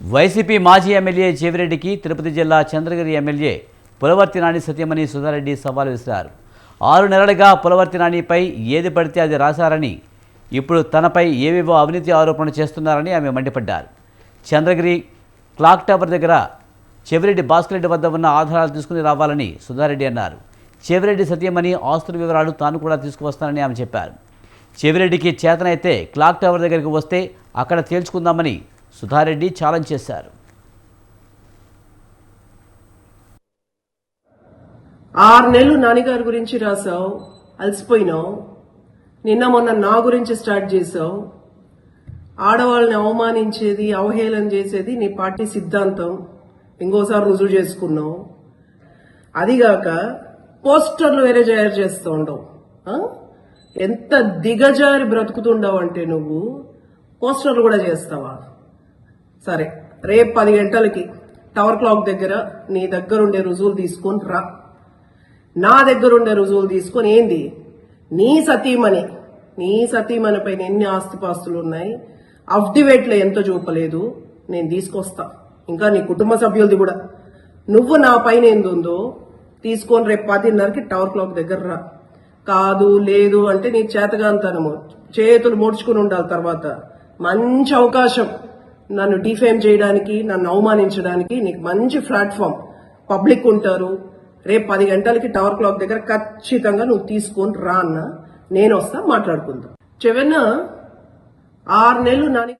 YCP మాజీ MLA చెవిరెడ్డికి తిరుపతి జిల్లా చంద్రగిరి ఎమ్మెల్యే పులవర్తి నాని సత్యమణి సుధారెడ్డి సవాల్ విసిరారు. ఆరు నెలలుగా పులవర్తి నానిపై ఏది పడితే అది రాశారని ఇప్పుడు తనపై ఏవేవో అవినీతి ఆరోపణలు చేస్తున్నారని ఆమె మండిపడ్డారు. చంద్రగిరి క్లాక్ టవర్ దగ్గర చెవిరెడ్డి భాస్కర్ రెడ్డి వద్ద ఉన్న ఆధారాలు తీసుకుని రావాలని సుధారెడ్డి అన్నారు. చెవిరెడ్డి సత్యమణి ఆస్తుల వివరాలు తాను కూడా తీసుకువస్తానని ఆమె చెప్పారు. చెవిరెడ్డికి చేతనైతే క్లాక్ టవర్ దగ్గరికి వస్తే అక్కడ తేల్చుకుందామని సుధారెడ్డి ఛాలెంజ్ చేశారు. ఆరు నెలలు నాన్నగారి గురించి రాసావు అలసిపోయినావు. నిన్న మొన్న నా గురించి స్టార్ట్ చేసావు ఆడవాళ్ళని అవమానించేది అవహేళన చేసేది నీ పార్టీ సిద్ధాంతం. ఇంకోసారి రుజువు చేసుకున్నావు. అదిగాక పోస్టర్లు వేరే తయారు చేస్తూ ఉండవు. ఎంత దిగజారి బ్రతుకుతుండవు అంటే నువ్వు పోస్టర్లు కూడా చేస్తావా? సరే రేపు పది గంటలకి టవర్ క్లాక్ దగ్గర నీ దగ్గర ఉండే రుజువులు తీసుకొని రా. నా దగ్గర ఉండే రుజువులు తీసుకొని ఏంది? నీ సతీమణి నీ సతీమణి పైన ఎన్ని ఆస్తిపాస్తులు ఉన్నాయి? అఫ్డివేట్లో ఎంత చూపలేదు? నేను తీసుకొస్తా. ఇంకా నీ కుటుంబ సభ్యులది కూడా. నువ్వు నా పైన ఏందుందో తీసుకొని రేపు పదిన్నరకి టవర్ క్లాక్ దగ్గర రా. కాదు లేదు అంటే నీ చేతగాంతనము చేతులు ముడుచుకుని ఉండాలి తర్వాత. మంచి అవకాశం. నన్ను డిఫేమ్ చేయడానికి నన్ను అవమానించడానికి నీకు మంచి ప్లాట్ఫామ్. పబ్లిక్ ఉంటారు. రేపు పది గంటలకి టవర్ క్లాక్ దగ్గర ఖచ్చితంగా నువ్వు తీసుకొని రా అన్న. నేను వస్తా మాట్లాడుకుందాం. చెవెన్న ఆరు నెలలు నాని